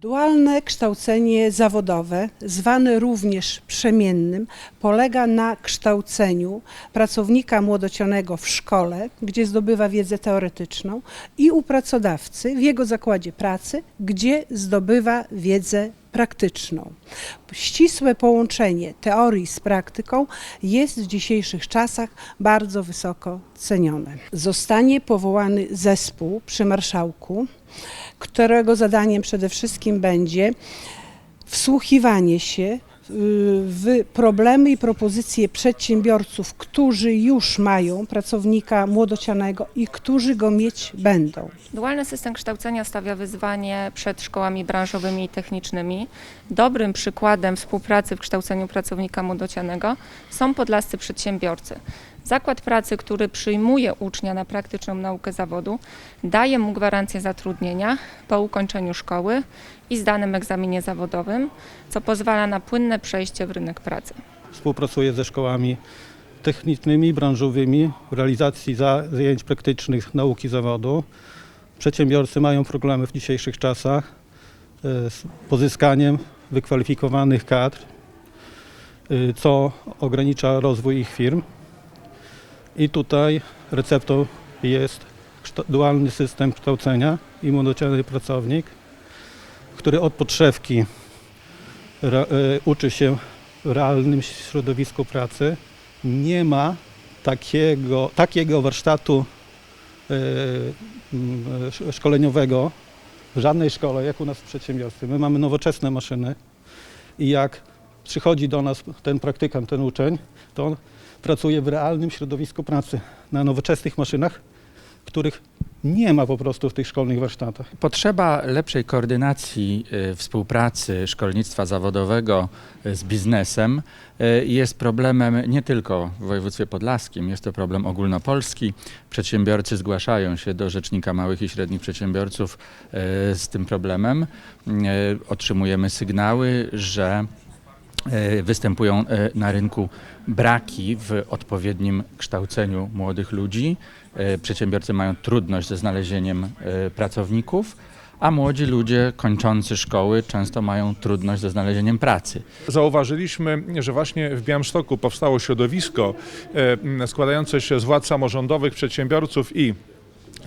Dualne kształcenie zawodowe, zwane również przemiennym, polega na kształceniu pracownika młodocianego w szkole, gdzie zdobywa wiedzę teoretyczną, i u pracodawcy w jego zakładzie pracy, gdzie zdobywa wiedzę praktyczną. Ścisłe połączenie teorii z praktyką jest w dzisiejszych czasach bardzo wysoko cenione. Zostanie powołany zespół przy marszałku, którego zadaniem przede wszystkim będzie wsłuchiwanie się w problemy i propozycje przedsiębiorców, którzy już mają pracownika młodocianego i którzy go mieć będą. Dualny system kształcenia stawia wyzwanie przed szkołami branżowymi i technicznymi. Dobrym przykładem współpracy w kształceniu pracownika młodocianego są podlascy przedsiębiorcy. Zakład pracy, który przyjmuje ucznia na praktyczną naukę zawodu, daje mu gwarancję zatrudnienia po ukończeniu szkoły i zdanym egzaminie zawodowym, co pozwala na płynne przejście w rynek pracy. Współpracuję ze szkołami technicznymi, branżowymi w realizacji za- zajęć praktycznych nauki zawodu. Przedsiębiorcy mają problemy w dzisiejszych czasach e, z pozyskaniem wykwalifikowanych kadr, e, co ogranicza rozwój ich firm. I tutaj receptą jest dualny system kształcenia i pracownik, który od podszewki e, uczy się w realnym środowisku pracy. Nie ma takiego, takiego warsztatu e, szkoleniowego w żadnej szkole, jak u nas w przedsiębiorstwie. My mamy nowoczesne maszyny i jak przychodzi do nas ten praktykant, ten uczeń, to on pracuje w realnym środowisku pracy na nowoczesnych maszynach, których nie ma po prostu w tych szkolnych warsztatach. Potrzeba lepszej koordynacji y, współpracy szkolnictwa zawodowego y, z biznesem y, jest problemem nie tylko w województwie podlaskim, jest to problem ogólnopolski. Przedsiębiorcy zgłaszają się do Rzecznika Małych i Średnich Przedsiębiorców y, z tym problemem. Y, Otrzymujemy sygnały, że występują y, na rynku braki w odpowiednim kształceniu młodych ludzi. Y, Przedsiębiorcy mają trudność ze znalezieniem pracowników, a młodzi ludzie kończący szkoły często mają trudność ze znalezieniem pracy. Zauważyliśmy, że właśnie w Białymstoku powstało środowisko e, składające się z władz samorządowych, przedsiębiorców i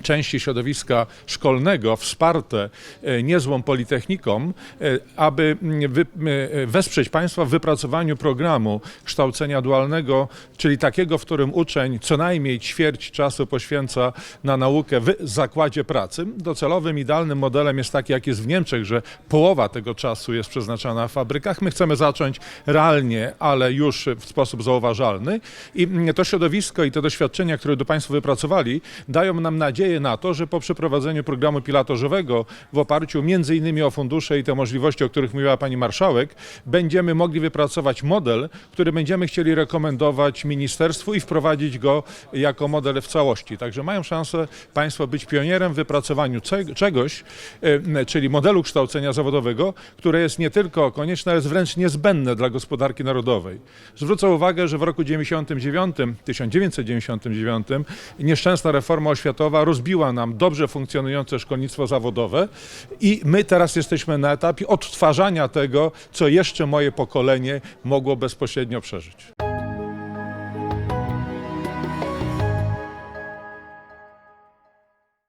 części środowiska szkolnego wsparte e, niezłą politechniką, e, aby m, wy, m, e, wesprzeć państwa w wypracowaniu programu kształcenia dualnego, czyli takiego, w którym uczeń co najmniej ćwierć czasu poświęca na naukę w zakładzie pracy. Docelowym, idealnym modelem jest taki, jak jest w Niemczech, że połowa tego czasu jest przeznaczana w fabrykach. My chcemy zacząć realnie, ale już w sposób zauważalny. I mm, to środowisko i te doświadczenia, które do Państwo wypracowali, dają nam nadzieję na to, że po przeprowadzeniu programu pilotażowego w oparciu innymi o fundusze i te możliwości, o których mówiła Pani Marszałek, będziemy mogli wypracować model, który będziemy chcieli rekomendować ministerstwu i wprowadzić go jako model w całości. Także mają szansę Państwo być pionierem w wypracowaniu czegoś, czyli modelu kształcenia zawodowego, które jest nie tylko konieczne, ale jest wręcz niezbędne dla gospodarki narodowej. Zwrócę uwagę, że w roku 99, 1999 nieszczęsna reforma oświatowa rozbiła nam dobrze funkcjonujące szkolnictwo zawodowe i my teraz jesteśmy na etapie odtwarzania tego, co jeszcze moje pokolenie mogło bezpośrednio przeżyć.